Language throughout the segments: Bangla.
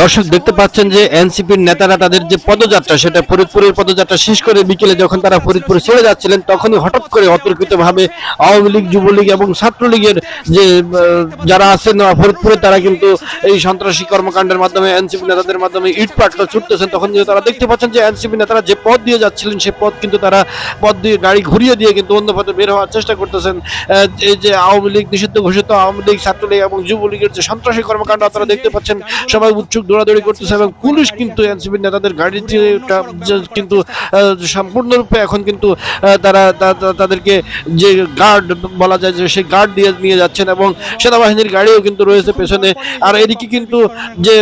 দর্শক দেখতে পাচ্ছেন যে এনসিপির নেতারা তাদের যে পদযাত্রা সেটা ফরিদপুরের পদযাত্রা শেষ করে বিকেলে যখন তারা ফরিদপুরে ছেড়ে যাচ্ছিলেন তখনই হঠাৎ করে অতর্কিত ভাবে আওয়ামী লীগ যুবলীগ এবং ছাত্রলীগের যে যারা আছেন ফরিদপুরে তারা কিন্তু এই সন্ত্রাসী কর্মকাণ্ডের মাধ্যমে এনসিপি নেতাদের মাধ্যমে ইট ছুটতেছেন। তখন কিন্তু তারা দেখতে পাচ্ছেন যে এনসিপি নেতারা যে পথ দিয়ে যাচ্ছিলেন সে পথ কিন্তু তারা পথ দিয়ে গাড়ি ঘুরিয়ে দিয়ে কিন্তু অন্য পথে বের হওয়ার চেষ্টা করতেছেন। এই যে আওয়ামী লীগ নিষিদ্ধ ঘোষিত আওয়ামী লীগ ছাত্রলীগ এবং যুবলীগের যে সন্ত্রাসী কর্মকাণ্ড আপনারা দেখতে পাচ্ছেন সবাই উৎসুক দৌড়াদৌড়ি করতেছে এবং পুলিশ কিন্তু এনসিপি নেতাদের গাড়িতে টা- কিন্তু সম্পূর্ণরূপে এখন কিন্তু তারা তাদেরকে যে গার্ড বলা যায় যে সেই গার্ড দিয়ে নিয়ে যাচ্ছেন এবং সেনাবাহিনীর গাড়িও কিন্তু রয়েছে পেছনে। আর এদিকে কিন্তু যে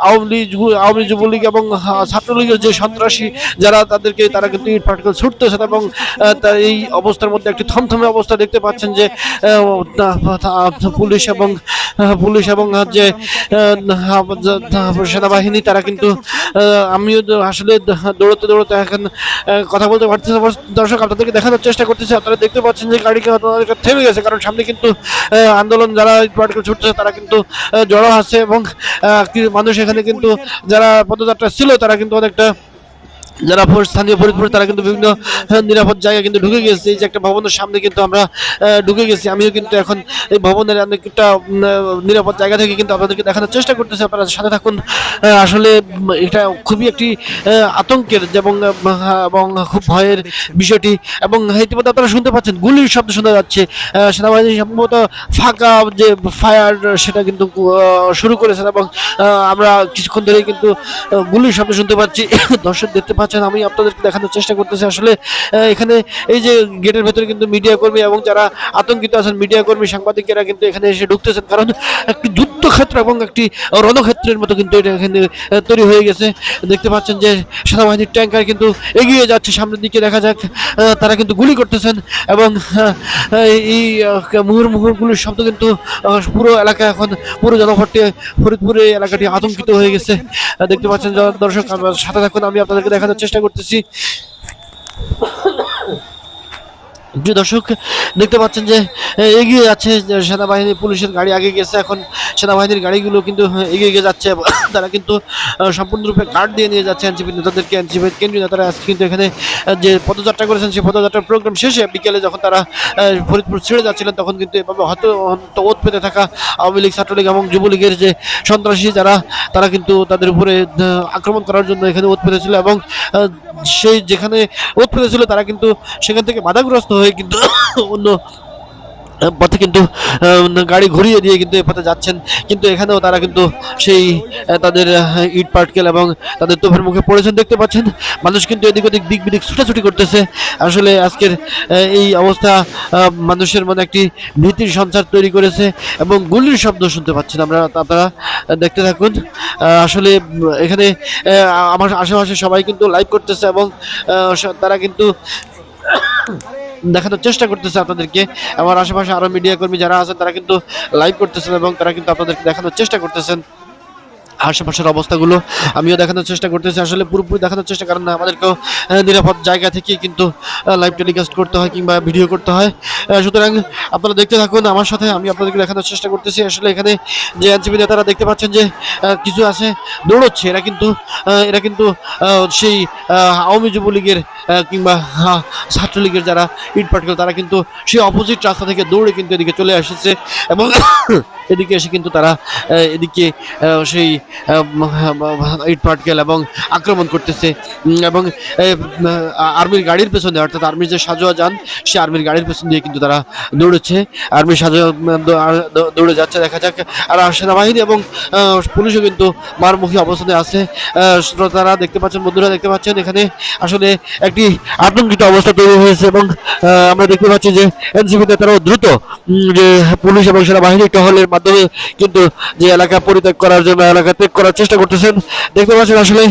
আওয়ামী লীগ আওয়ামী লীগ, যুবলীগ এবং ছাত্রলীগের যে সন্ত্রাসী যারা তাদেরকে তারা কিন্তু ইট পাটকেল ছুটতেছেন এবং এই অবস্থার মধ্যে একটি থমথমে অবস্থা দেখতে পাচ্ছেন যে পুলিশ এবং পুলিশ এবং যে সেনাবাহিনী, তারা কিন্তু আমিও আসলে দৌড়তে দৌড়তে এখন কথা বলতে পারতেছি না। দর্শক, আপনাদেরকে দেখানোর চেষ্টা করতেছি আপনারা দেখতে পাচ্ছেন যে গাড়ি থেমে গেছে, কারণ সামনে কিন্তু আন্দোলন, যারা ছুটছে তারা কিন্তু জড়ো আছে এবং মানুষ এখানে কিন্তু, যারা পদযাত্রা ছিল, তারা কিন্তু অনেকটা যারা স্থানীয় ফরিদপুর, তারা কিন্তু বিভিন্ন নিরাপদ জায়গা কিন্তু ঢুকে গেছে। এই যে একটা ভবনের সামনে কিন্তু আমরা ঢুকে গেছি। আমিও কিন্তু এখন এই ভবনের অনেকটা নিরাপদ জায়গা থেকে কিন্তু আপনাদেরকে দেখানোর চেষ্টা করতেছি। আপনারা সাথে থাকুন। আসলে এটা খুবই একটি আতঙ্কের এবং এবং খুব ভয়ের বিষয়টি। এবং ইতিমধ্যে আপনারা শুনতে পাচ্ছেন, গুলির শব্দ শোনা যাচ্ছে। সেনাবাহিনী সম্ভবত ফাঁকা যে ফায়ার, সেটা কিন্তু শুরু করেছেন। এবং আমরা কিছুক্ষণ ধরেই কিন্তু গুলির শব্দ শুনতে পাচ্ছি। দর্শক দেখতে পাচ্ছেন আমি আপনাদেরকে দেখানোর চেষ্টা করতেছি। আসলে এখানে এই যে গেটের ভেতরে কিন্তু মিডিয়া কর্মী এবং যারা আতঙ্কিত আছেন, মিডিয়া কর্মী, সাংবাদিকেরা কিন্তু এখানে এসে ঢুকতেছেন। কারণ একটি যুদ্ধক্ষেত্র এবং একটি রণক্ষেত্রের মতো কিন্তু এটা এখানে তৈরি হয়ে গেছে। দেখতে পাচ্ছেন যে সেনাবাহিনীর ট্যাঙ্কার কিন্তু এগিয়ে যাচ্ছে, সামনের দিকে দেখা যাক তারা কিন্তু গুলি করতেছেন এবং এই মুহুর মুহুরগুলির শব্দ কিন্তু পুরো এলাকা এখন, পুরো জনভট্টে ফরিদপুরে এলাকাটি আতঙ্কিত হয়ে গেছে। দেখতে পাচ্ছেন দর্শক সাথে থাকুন, আমি আপনাদেরকে দেখানোর চেষ্টা করতেছি। যে দর্শক, দেখতে পাচ্ছেন যে এগিয়ে যাচ্ছে সেনাবাহিনী, পুলিশের গাড়ি আগে গেছে এখন সেনাবাহিনীর গাড়িগুলো কিন্তু এগিয়ে গিয়ে যাচ্ছে। তারা কিন্তু সম্পূর্ণরূপে গার্ড দিয়ে নিয়ে যাচ্ছে এনসিপি নেতাদেরকে। এনসিপি কেন্দ্রীয় নেতারা আজকে কিন্তু এখানে যে পদযাত্রা করেছেন, সেই পদযাত্রার প্রোগ্রাম শেষে বিকেলে যখন তারা ফরিদপুর ছেড়ে যাচ্ছিলেন, তখন কিন্তু এভাবে হয়তো ওত পেতে থাকা আওয়ামী লীগ, ছাত্রলীগ এবং যুবলীগের যে সন্ত্রাসী যারা, তারা কিন্তু তাদের উপরে আক্রমণ করার জন্য এখানে ওত পেতেছিল এবং সেই যেখানে ওত পেতেছিল, তারা কিন্তু সেখান থেকে বাধাগ্রস্ত হয়ে কিন্তু অন্য পথে কিন্তু গাড়ি ঘুরিয়ে দিয়ে কিন্তু এ পথে যাচ্ছেন। কিন্তু এখানেও তারা কিন্তু সেই তাদের ইট পাটকেল এবং তাদের তোফের মুখে পড়েছেন, দেখতে পাচ্ছেন। মানুষ কিন্তু এদিক ওদিক দিক বিদিক ছুটাছুটি করতেছে। আসলে আজকের এই অবস্থা মানুষের মনে একটি ভীতির সঞ্চার তৈরি করেছে এবং গুলির শব্দ শুনতে পাচ্ছেন আমরা আপনারা দেখতে থাকুন। আসলে এখানে আমার আশেপাশে সবাই কিন্তু লাইভ করতেছে এবং তারা কিন্তু দেখানোর চেষ্টা করতেছে আপনাদেরকে। আমার আশেপাশে আরও মিডিয়া কর্মী যারা আছেন, তারা কিন্তু লাইভ করতেছেন এবং তারা কিন্তু আপনাদেরকে দেখানোর চেষ্টা করতেছেন। আশেপাশের অবস্থাগুলো আমিও দেখানোর চেষ্টা করতেছি। আসলে পুরোপুরি দেখানোর চেষ্টা কারণ আমাদেরকেও নিরাপদ জায়গা থেকে কিন্তু লাইভ টেলিকাস্ট করতে হয় কিংবা ভিডিও করতে হয়। সুতরাং আপনারা দেখতে থাকুন আমার সাথে আমি আপনাদেরকে দেখানোর চেষ্টা করতেছি। আসলে এখানে যে এনসিপি নেতারা দেখতে পাচ্ছেন যে কিছু আছে, দৌড়চ্ছে। এরা কিন্তু এরা কিন্তু সেই আওয়ামী যুবলীগের কিংবা ছাত্রলীগের যারা ইট পাটকেল তারা কিন্তু সেই অপোজিট রাস্তা থেকে দৌড়ে কিন্তু এদিকে চলে আসছে। এবং এদিকে এসে কিন্তু তারা এদিকে সেই ইট পাটকেল এবং আক্রমণ করতেছে। এবং আর্মির গাড়ির পেছনে অর্থাৎ আর্মির যে সাজোয়া যান, সে আর্মির গাড়ির পেছন দিয়ে কিন্তু তারা দৌড়েছে। আর্মির সাজোয়া দৌড়ে যাচ্ছে। দেখা যাক, আর সেনাবাহিনী এবং পুলিশও কিন্তু মারমুখী অবস্থানে আছে। শ্রোতারা দেখতে পাচ্ছেন, বন্ধুরা দেখতে পাচ্ছেন, এখানে আসলে একটি আতঙ্কিত অবস্থা তৈরি হয়েছে এবং আমরা দেখতে পাচ্ছি যে এনসিপি নেতারাও দ্রুত যে পুলিশ এবং সেনাবাহিনী টহলের মাধ্যমে কিন্তু যে এলাকা পরিত্যাগ করার জন্য এলাকা ত্যাগ করার চেষ্টা করতেছেন। দেখতে পাচ্ছেন আসলে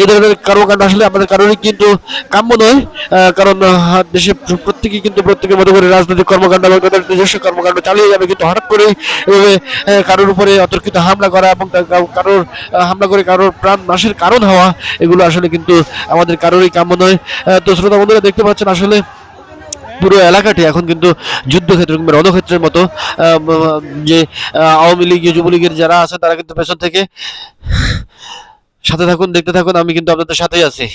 এই ধরনের কর্মকাণ্ড আসলে আমাদের কারোরই কিন্তু কাম্য নয়। কারণ দেশে প্রত্যেকেই কিন্তু প্রত্যেকের মতো করে রাজনৈতিক কর্মকাণ্ড এবং তাদের নিজস্ব কর্মকাণ্ড চালিয়ে যাবে কিন্তু হঠাৎ করে এভাবে কারোর উপরে অতর্কিত হামলা করা এবং কারোর হামলা করে কারোর প্রাণ নাশের কারণ হওয়া, এগুলো আসলে কিন্তু আমাদের কারোরই কাম্য নয়। তো শ্রোতা বন্ধুরা দেখতে পাচ্ছেন আসলে পুরো এলাকাটি এখন কিন্তু যুদ্ধক্ষেত্র কিংবা রণক্ষেত্রের মতো যে আওয়ামী লীগ যুবলীগের যারা আছে তারা কিন্তু পেছন থেকে সাথে থাকুন, দেখতে থাকুন, আমি কিন্তু আপনাদের সাথেই আছি।